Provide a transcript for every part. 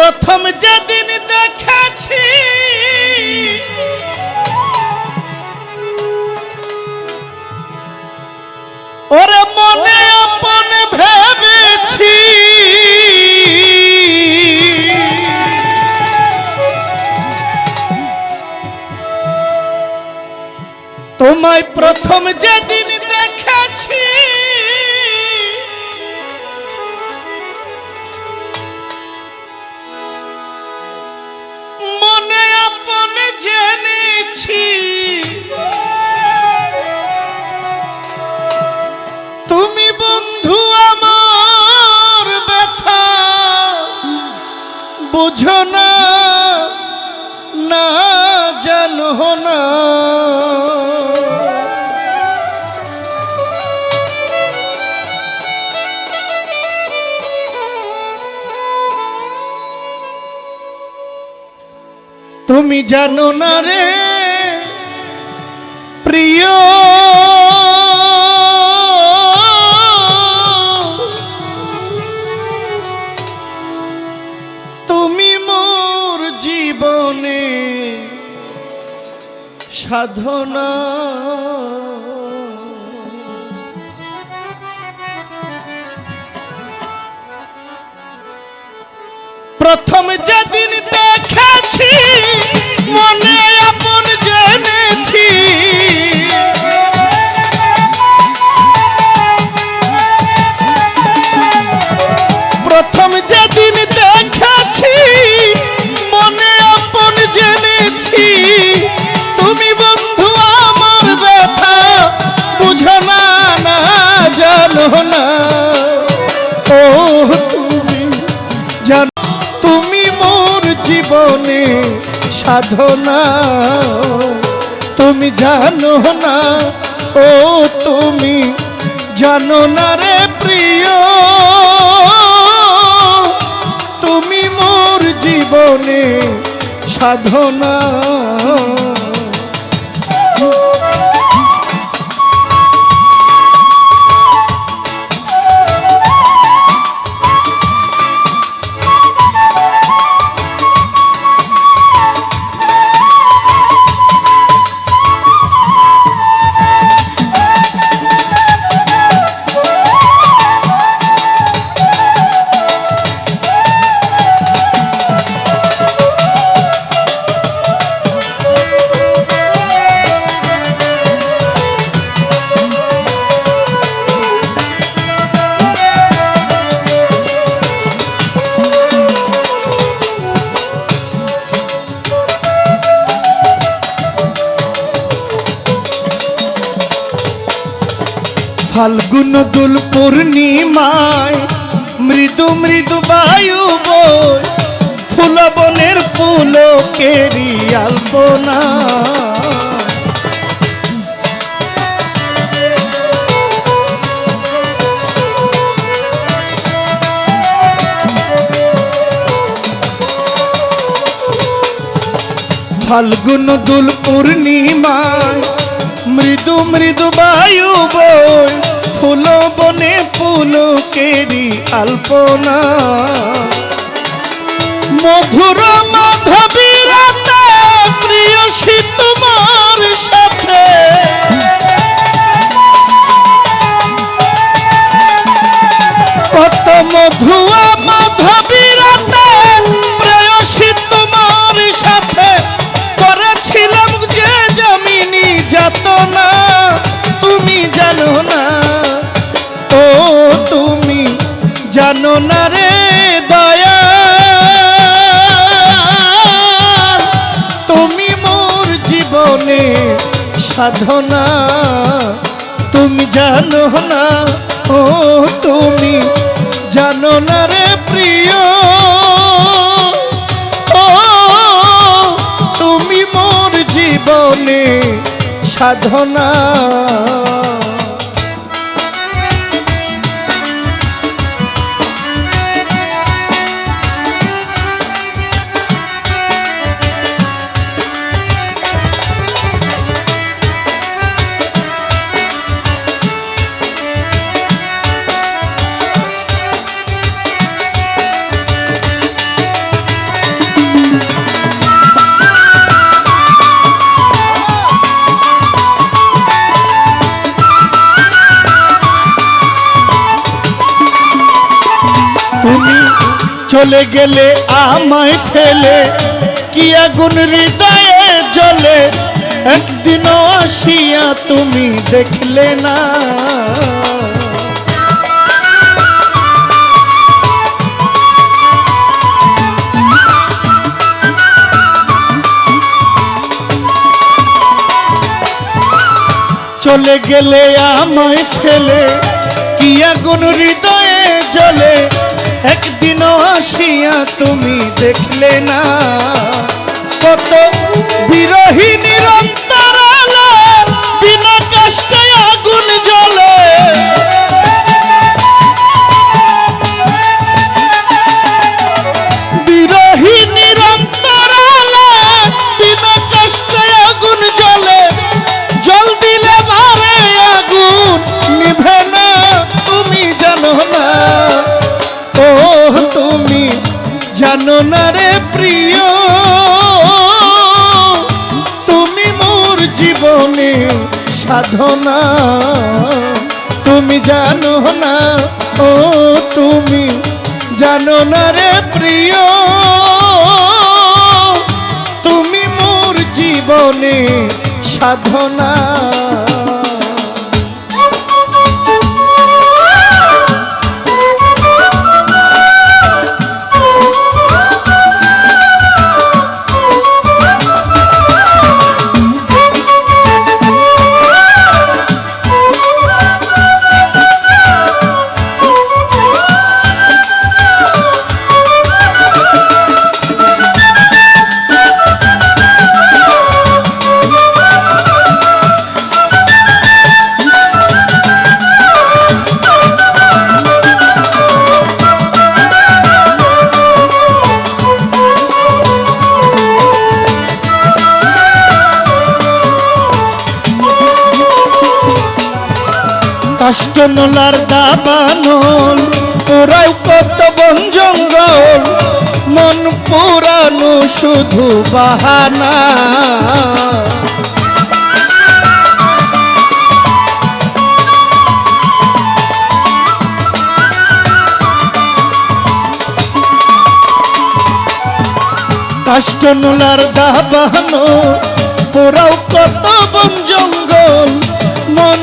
প্রথম যেদিন দেখেছি ওরে মনে আপন ভেবেছি। তোমায় প্রথম যেদিন বুঝো না না জানো না। তুমি জানো না রে প্রিয়। সাধনা। প্রথম যেদিন দেখেছি মনে সাধনা তুমি জানো না ও তুমি জানো না রে প্রিয়। তুমি মোর জীবনে সাধনা। ফাল্গুন দুল পূর্ণিমায় মৃদু মৃদু বায়ু বই ফুল বনের পুলকেরি আলপনা। ফাল্গুন দুল পূর্ণিমায় মৃদু মৃদু বায়ু বই ফুল বনে পুলকেরি আলপনা। মধুর মাধবী রাতে প্রিয় তোমার সাথে। কত মধুয়া মাধবী জানো দয়া তুমি মোর জীবনে সাধনা, তুমি জানো না, ও তুমি জানো না রে প্রিয়। ও, তুমি মোর জীবনে সাধনা চলে গেলে আমায় ফেলে। কি আগুন হৃদয়ে জ্বলে? একদিনও আসিয়া তুমি দেখলে না। চলে গেলে আমায় ফেলে। কি আগুন হৃদয়ে জ্বলে? একদিনও আসিয়া তুমি দেখলে না। কত বিরহী নিরন্তর বিনা কষ্টে আগুন জানো না রে প্রিয়? তুমি মোর জীবনে সাধনা। তুমি জানো না, ও তুমি জানো না রে প্রিয়? তুমি মোর জীবনে সাধনা। কাষ্টনলার দাবানল পুরাও কত বন জঙ্গল, মন পুরানো শুধু বাহানা। কাষ্টনলার দাবানো পোড়াও কত বন জঙ্গল, মন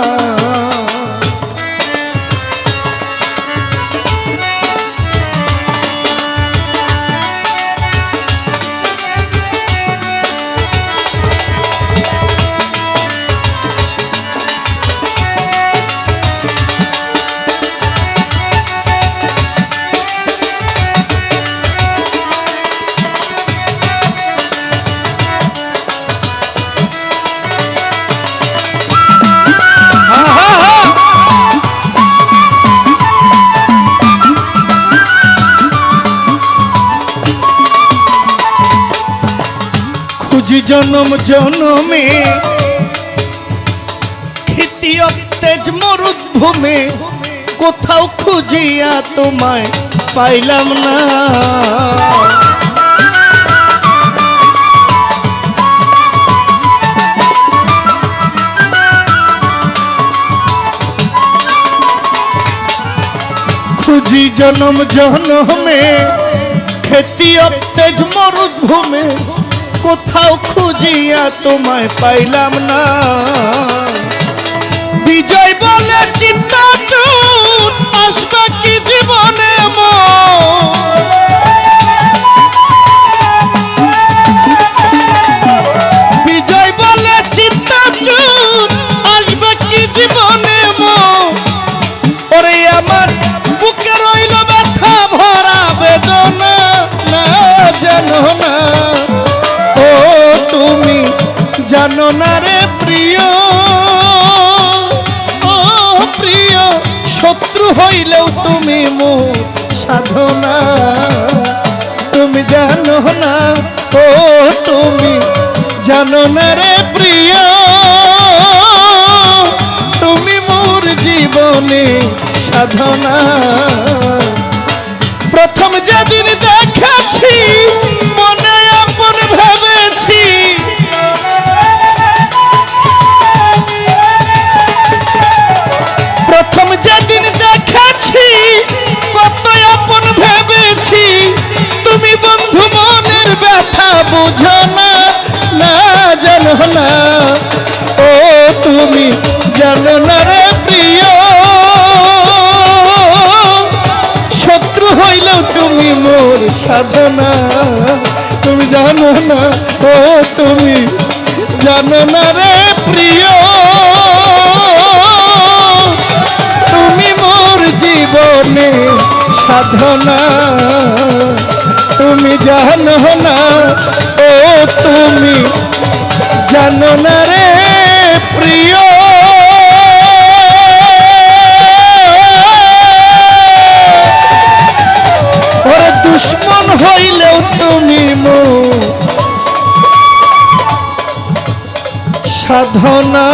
খুঁজি জনম, জনমে। খ্যাতি তেজ মরুদ্ভূমে কোথাও খুঁজিয়া তোমায় পাইলাম না। খুঁজি জনম, জনমে। খেতি তেজ মরুদ্ভূমে কোথাও খুঁজিয়া তোমায় পাইলাম না। বিজয় বলে চিন্তা চুন আসবে কি শত্রু হইলেও তুমি মো সাধনা। তুমি জানো না, ও তুমি জানো না রে প্রিয়। তুমি মোর জীবনে সাধনা। সাধনা, তুমি জানো না, ও তুমি জানো না রে প্রিয়। তুমি মোর জীবনে সাধনা, তুমি জানো না, ও তুমি জানো না। সাধনা